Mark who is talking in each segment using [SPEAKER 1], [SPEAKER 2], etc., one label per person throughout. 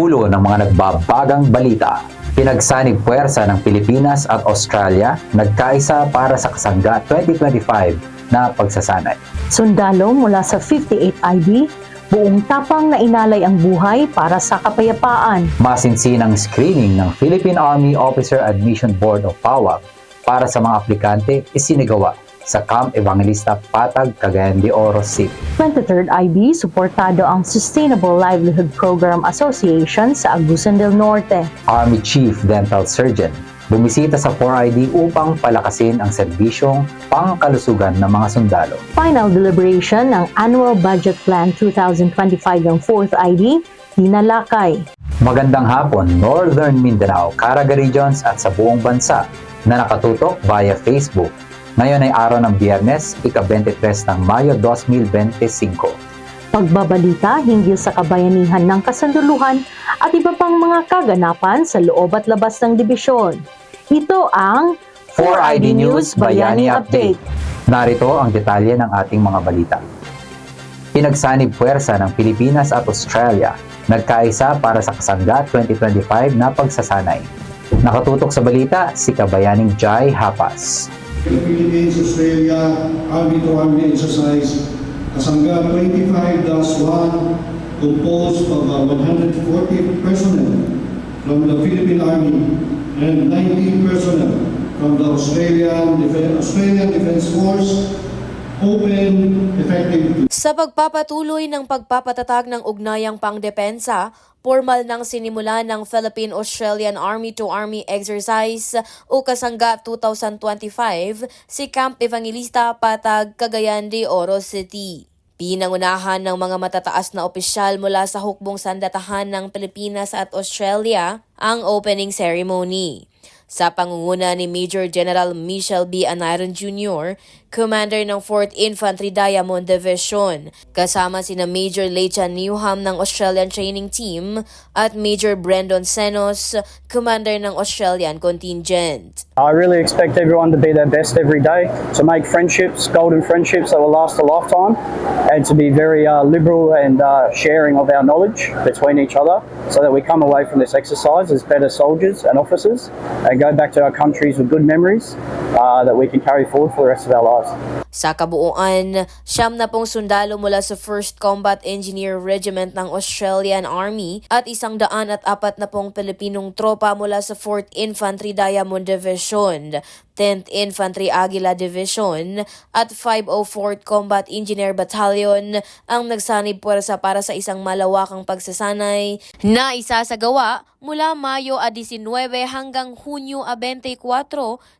[SPEAKER 1] Ulo ng mga nagbabagang balita, pinagsanib puwersa ng Pilipinas at Australia nagkaisa para sa Kasangga 2025 na pagsasanay.
[SPEAKER 2] Sundalo mula sa 58 IB, buong tapang na inalay ang buhay para sa kapayapaan.
[SPEAKER 1] Masinsinang screening ng Philippine Army Officer Admission Board of PAWAG para sa mga aplikante isinagawa sa Camp Evangelista Patag, Cagayan de Oro City.
[SPEAKER 2] 23rd IB, suportado ang Sustainable Livelihood Program Association sa Agusan del Norte.
[SPEAKER 1] Army Chief Dental Surgeon bumisita sa 4ID upang palakasin ang serbisyong pangkalusugan ng mga sundalo.
[SPEAKER 2] Final deliberation ng Annual Budget Plan 2025 ng 4th ID, hinalakay.
[SPEAKER 1] Magandang hapon, Northern Mindanao, Caraga Regions at sa buong bansa na nakatutok via Facebook. Ngayon ay araw ng Biyernes, ika-23 ng Mayo 2025.
[SPEAKER 2] Pagbabalita hinggil sa kabayanihan ng kasanduluhan at iba pang mga kaganapan sa loob at labas ng dibisyon. Ito ang
[SPEAKER 1] 4ID News Bayani Update. Narito ang detalye ng ating mga balita. Pinagsanib puwersa ng Pilipinas at Australia nagkaisa para sa Kasangga 2025 na pagsasanay. Nakatutok sa balita si Kabayaning Jai Hapas.
[SPEAKER 3] The Philippines, Australia, Army to Army exercise, Kasangga 25-1, composed of uh, 140 personnel from the Philippine Army and 19 personnel from the Australian, Defe- Australian Defense Force, open, effective
[SPEAKER 4] Sa pagpapatuloy ng pagpapatatag ng ugnayang pangdepensa, formal nang sinimula ng Philippine-Australian Army to Army Exercise o Kasangga 2025 si Camp Evangelista Patag, Cagayan de Oro City. Pinangunahan ng mga matataas na opisyal mula sa hukbong sandatahan ng Pilipinas at Australia ang opening ceremony. Sa pangunguna ni Major General Michel B. Anayron Jr., Commander ng 4th Infantry Diamond Division, kasama sina Major Leichan Newham ng Australian Training Team at Major Brandon Senos, Commander ng Australian Contingent.
[SPEAKER 5] I really expect everyone to be their best every day, to make friendships, golden friendships that will last a lifetime, and to be very uh, liberal and uh, sharing of our knowledge between each other so that we come away from this exercise as better soldiers and officers and go back to our countries with good memories uh, that we can carry forward for the rest of our lives.
[SPEAKER 4] Sa kabuuan, siyam na pong sundalo mula sa 1st Combat Engineer Regiment ng Australian Army at isang daan at apat na pong Pilipinong tropa mula sa 4th Infantry Diamond Division, 10th Infantry Aguila Division at 504th Combat Engineer Battalion ang nagsanib puwersa para sa isang malawakang pagsasanay na isasagawa mula Mayo a 19 hanggang Hunyo a 24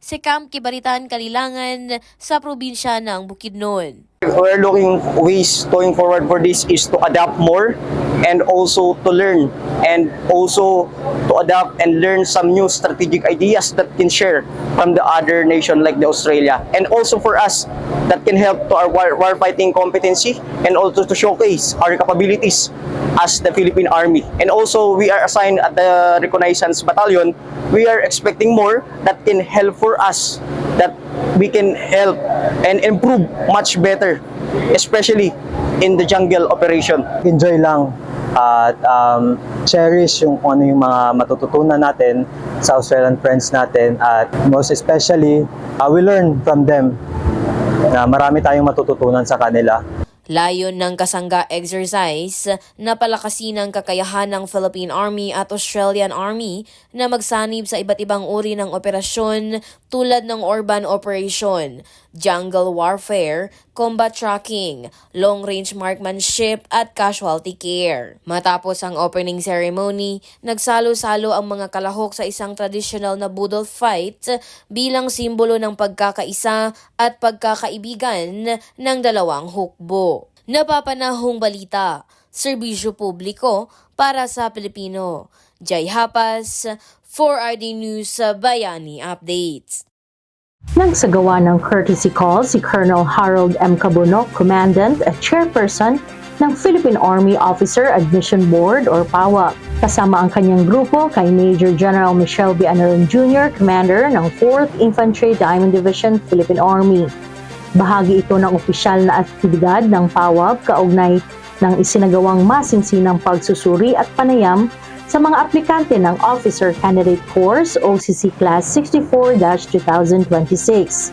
[SPEAKER 4] sa Camp Kibaritan, Kalilangan sa probinsya ng Bukidnon.
[SPEAKER 6] we're looking ways going forward for this is to adapt more and also to learn and also to adapt and learn some new strategic ideas that can share from the other nation like the Australia and also for us that can help to our war, war fighting competency and also to showcase our capabilities as the Philippine Army and also we are assigned at the reconnaissance battalion we are expecting more that can help for us that we can help and improve much better, especially in the jungle operation.
[SPEAKER 5] Enjoy lang at um, cherish yung ano yung mga matututunan natin sa Australian friends natin at most especially, uh, we learn from them na marami tayong matututunan sa kanila.
[SPEAKER 4] Layon ng kasangga exercise na palakasin ang kakayahan ng Philippine Army at Australian Army na magsanib sa iba't ibang uri ng operasyon tulad ng urban operation, jungle warfare, combat tracking, long-range marksmanship at casualty care. Matapos ang opening ceremony, nagsalo-salo ang mga kalahok sa isang traditional na budol fight bilang simbolo ng pagkakaisa at pagkakaibigan ng dalawang hukbo. Napapanahong balita, serbisyo publiko para sa Pilipino. Jai Hapas, 4RD News Bayani Updates.
[SPEAKER 2] Nagsagawa ng courtesy call si Colonel Harold M. Cabunok, Commandant at Chairperson ng Philippine Army Officer Admission Board or PAWA. Kasama ang kanyang grupo kay Major General Michelle B. Anaron Jr., Commander ng 4th Infantry Diamond Division, Philippine Army. Bahagi ito ng opisyal na aktibidad ng PAWAB kaugnay ng isinagawang masinsinang pagsusuri at panayam sa mga aplikante ng Officer Candidate Course OCC Class 64-2026.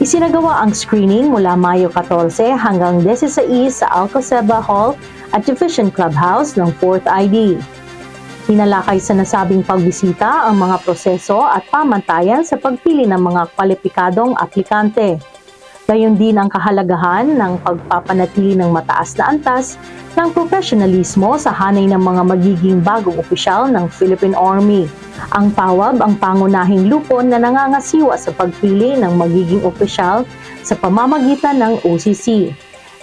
[SPEAKER 2] Isinagawa ang screening mula Mayo 14 hanggang 16 sa Alcaceba Hall at Division Clubhouse ng 4th ID. Hinalakay sa nasabing pagbisita ang mga proseso at pamantayan sa pagpili ng mga kwalipikadong aplikante. Gayon din ang kahalagahan ng pagpapanatili ng mataas na antas ng profesionalismo sa hanay ng mga magiging bagong opisyal ng Philippine Army. Ang PAWAB ang pangunahing lupon na nangangasiwa sa pagpili ng magiging opisyal sa pamamagitan ng OCC.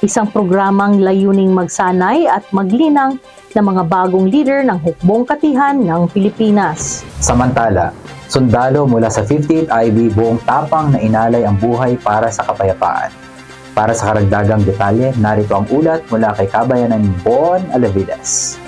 [SPEAKER 2] Isang programang layuning magsanay at maglinang ng mga bagong leader ng hukbong katihan ng Pilipinas.
[SPEAKER 1] Samantala, sundalo mula sa 58th IB buong tapang na inalay ang buhay para sa kapayapaan. Para sa karagdagang detalye, narito ang ulat mula kay Kabayanan Bon Alavides.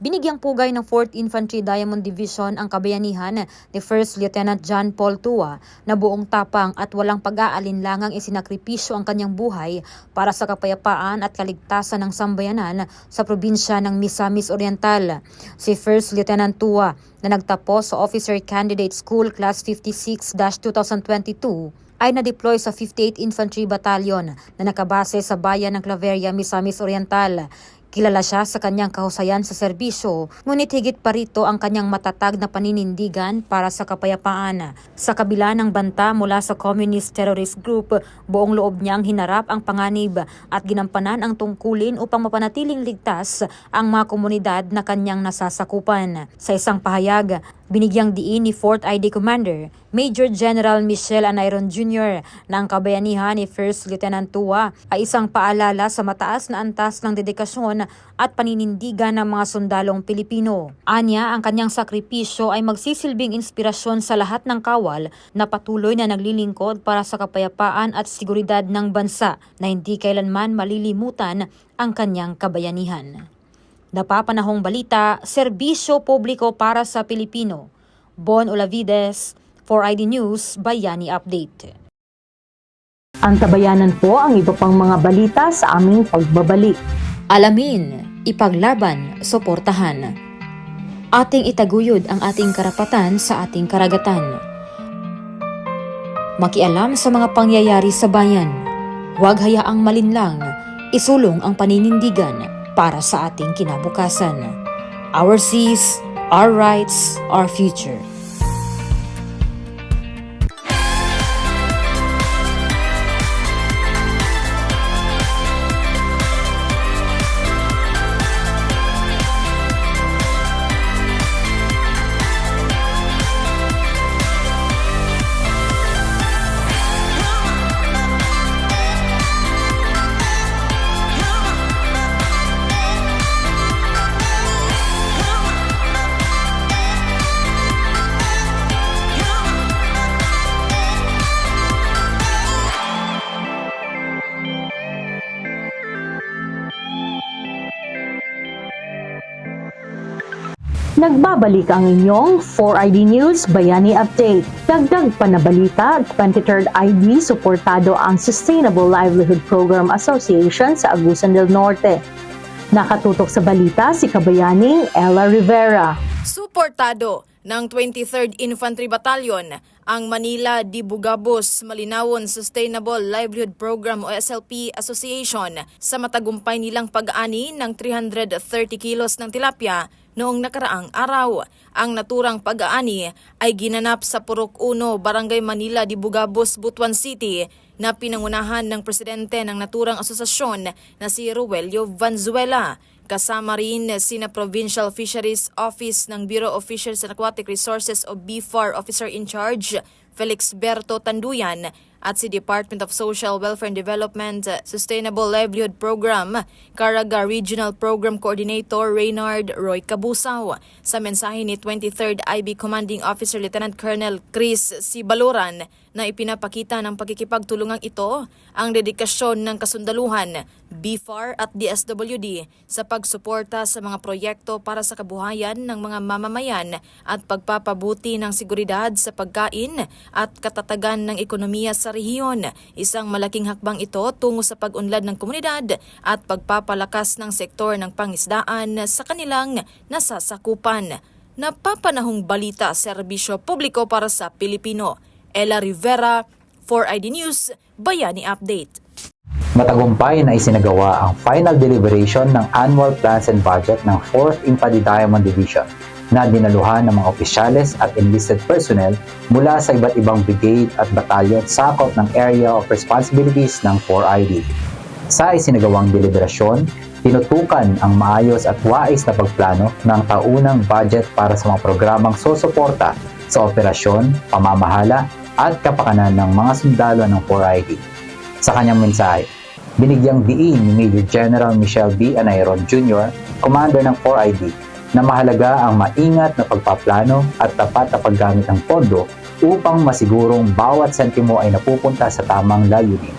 [SPEAKER 7] Binigyang pugay ng 4th Infantry Diamond Division ang kabayanihan ni First Lieutenant John Paul Tua na buong tapang at walang pag-aalinlangang isinakripisyo ang kanyang buhay para sa kapayapaan at kaligtasan ng sambayanan sa probinsya ng Misamis Oriental. Si First Lieutenant Tua na nagtapos sa Officer Candidate School Class 56-2022 ay na-deploy sa 58th Infantry Battalion na nakabase sa bayan ng Claveria, Misamis Oriental. Kilala siya sa kanyang kahusayan sa serbisyo, ngunit higit pa rito ang kanyang matatag na paninindigan para sa kapayapaan. Sa kabila ng banta mula sa Communist Terrorist Group, buong loob niyang hinarap ang panganib at ginampanan ang tungkulin upang mapanatiling ligtas ang mga komunidad na kanyang nasasakupan. Sa isang pahayag, Binigyang diin ni 4th ID Commander Major General Michelle Anayron Jr. na ang kabayanihan ni First Lieutenant Tua ay isang paalala sa mataas na antas ng dedikasyon at paninindigan ng mga sundalong Pilipino. Anya, ang kanyang sakripisyo ay magsisilbing inspirasyon sa lahat ng kawal na patuloy na naglilingkod para sa kapayapaan at seguridad ng bansa na hindi kailanman malilimutan ang kanyang kabayanihan. Napapanahong balita, serbisyo publiko para sa Pilipino. Bon Olavides, 4ID News, Bayani Update.
[SPEAKER 2] Antabayanan po ang iba pang mga balita sa aming pagbabalik.
[SPEAKER 7] Alamin, ipaglaban, suportahan. Ating itaguyod ang ating karapatan sa ating karagatan. Makialam sa mga pangyayari sa bayan. Huwag hayaang malinlang, isulong ang paninindigan para sa ating kinabukasan. Our seas, our rights, our future.
[SPEAKER 2] Nagbabalik ang inyong 4ID News Bayani Update. Dagdag pa na balita, 23rd ID suportado ang Sustainable Livelihood Program Association sa Agusan del Norte. Nakatutok sa balita si Kabayaning Ella Rivera.
[SPEAKER 8] Suportado ng 23rd Infantry Battalion ang Manila Dibugabos Malinawon Sustainable Livelihood Program o SLP Association sa matagumpay nilang pag-ani ng 330 kilos ng tilapia noong nakaraang araw. Ang naturang pag-aani ay ginanap sa Purok 1, Barangay Manila, Dibugabos, Butuan City na pinangunahan ng presidente ng naturang asosasyon na si Ruelio Vanzuela. Kasama rin sina Provincial Fisheries Office ng Bureau of Fisheries and Aquatic Resources o BFAR Officer in Charge, Felix Berto Tanduyan, at si Department of Social Welfare and Development Sustainable Livelihood Program, Caraga Regional Program Coordinator Reynard Roy Cabusaw. Sa mensahe ni 23rd IB Commanding Officer Lieutenant Colonel Chris Sibaloran na ipinapakita ng pagkikipagtulungang ito ang dedikasyon ng kasundaluhan, BFAR at DSWD sa pagsuporta sa mga proyekto para sa kabuhayan ng mga mamamayan at pagpapabuti ng seguridad sa pagkain at katatagan ng ekonomiya sa sa rehiyon. Isang malaking hakbang ito tungo sa pag-unlad ng komunidad at pagpapalakas ng sektor ng pangisdaan sa kanilang nasasakupan. Napapanahong balita serbisyo publiko para sa Pilipino. Ella Rivera, 4ID News, Bayani Update.
[SPEAKER 1] Matagumpay na isinagawa ang final deliberation ng annual plans and budget ng 4th Infantry Diamond Division na dinaluhan ng mga opisyales at enlisted personnel mula sa iba't ibang brigade at batalyon sakop ng area of responsibilities ng 4ID. Sa isinagawang deliberasyon, tinutukan ang maayos at wais na pagplano ng taunang budget para sa mga programang susuporta sa operasyon, pamamahala at kapakanan ng mga sundalo ng 4ID. Sa kanyang mensahe, binigyang diin ni Major General Michelle B. Anayron Jr., Commander ng 4ID, na mahalaga ang maingat na pagpaplano at tapat na paggamit ng pondo upang masigurong bawat sentimo ay napupunta sa tamang layunin.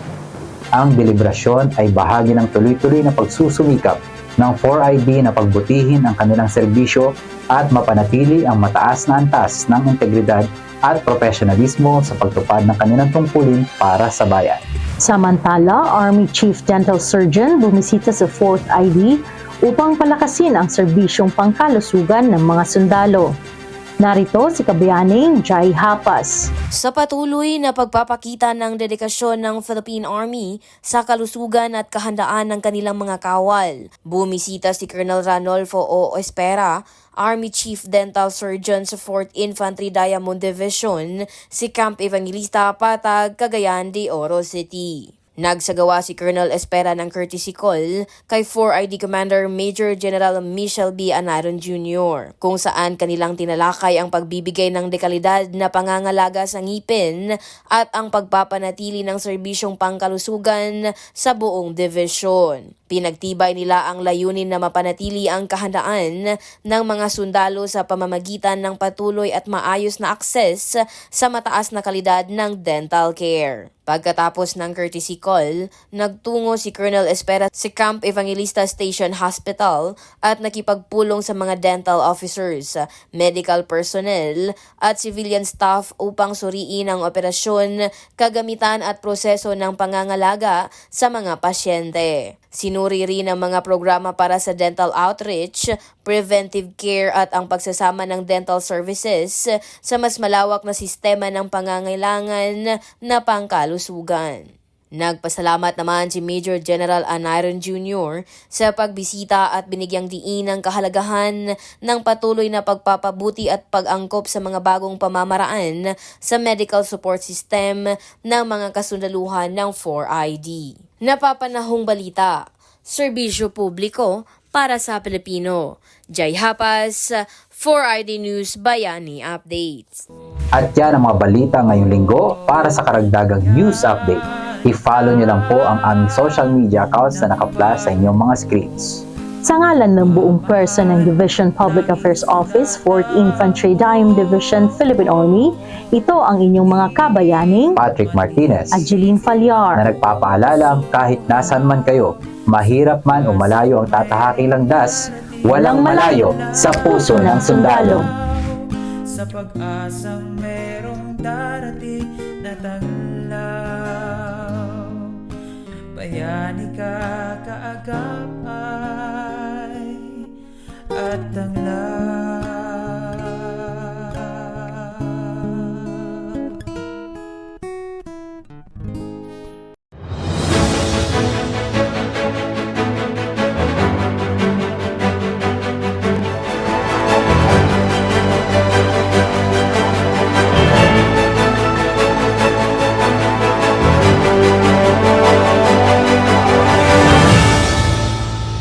[SPEAKER 1] Ang deliberasyon ay bahagi ng tuloy-tuloy na pagsusumikap ng 4ID na pagbutihin ang kanilang serbisyo at mapanatili ang mataas na antas ng integridad at profesionalismo sa pagtupad ng kanilang tungkulin para sa bayan.
[SPEAKER 2] Samantala, Army Chief Dental Surgeon bumisita sa 4th ID upang palakasin ang serbisyong pangkalusugan ng mga sundalo. Narito si Kabayaning Jai Hapas.
[SPEAKER 4] Sa patuloy na pagpapakita ng dedikasyon ng Philippine Army sa kalusugan at kahandaan ng kanilang mga kawal, bumisita si Colonel Ranolfo O. Espera, Army Chief Dental Surgeon sa 4th Infantry Diamond Division, si Camp Evangelista Patag, Cagayan de Oro City. Nagsagawa si Colonel Espera ng courtesy call kay 4ID Commander Major General Michel B. Anaron Jr. kung saan kanilang tinalakay ang pagbibigay ng dekalidad na pangangalaga sa ngipin at ang pagpapanatili ng serbisyong pangkalusugan sa buong division. Pinagtibay nila ang layunin na mapanatili ang kahandaan ng mga sundalo sa pamamagitan ng patuloy at maayos na akses sa mataas na kalidad ng dental care. Pagkatapos ng courtesy call, nagtungo si Colonel Espera sa Camp Evangelista Station Hospital at nakipagpulong sa mga dental officers, medical personnel at civilian staff upang suriin ang operasyon, kagamitan at proseso ng pangangalaga sa mga pasyente. Sinuri rin ang mga programa para sa dental outreach, preventive care at ang pagsasama ng dental services sa mas malawak na sistema ng pangangailangan na pangkalusugan. Nagpasalamat naman si Major General Aniron Jr. sa pagbisita at binigyang diin ang kahalagahan ng patuloy na pagpapabuti at pag-angkop sa mga bagong pamamaraan sa medical support system ng mga kasundaluhan ng 4ID. Napapanahong balita, serbisyo publiko para sa Pilipino. Jai Hapas, 4ID News Bayani Updates.
[SPEAKER 1] At yan ang mga balita ngayong linggo para sa karagdagang news update. I-follow nyo lang po ang aming social media accounts na naka-flash sa inyong mga screens.
[SPEAKER 2] Sa ngalan ng buong pwersa ng Division Public Affairs Office, 4th Infantry Dime Division, Philippine Army, ito ang inyong mga kabayaning
[SPEAKER 1] Patrick Martinez
[SPEAKER 2] Angeline
[SPEAKER 1] na
[SPEAKER 2] Falyar.
[SPEAKER 1] nagpapaalala kahit nasan man kayo, mahirap man o malayo ang tatahaking landas, walang malayo sa puso ng sundalo.
[SPEAKER 9] sa pag-asang merong darating na taglaw Bayani ka kaagapay at ang lahat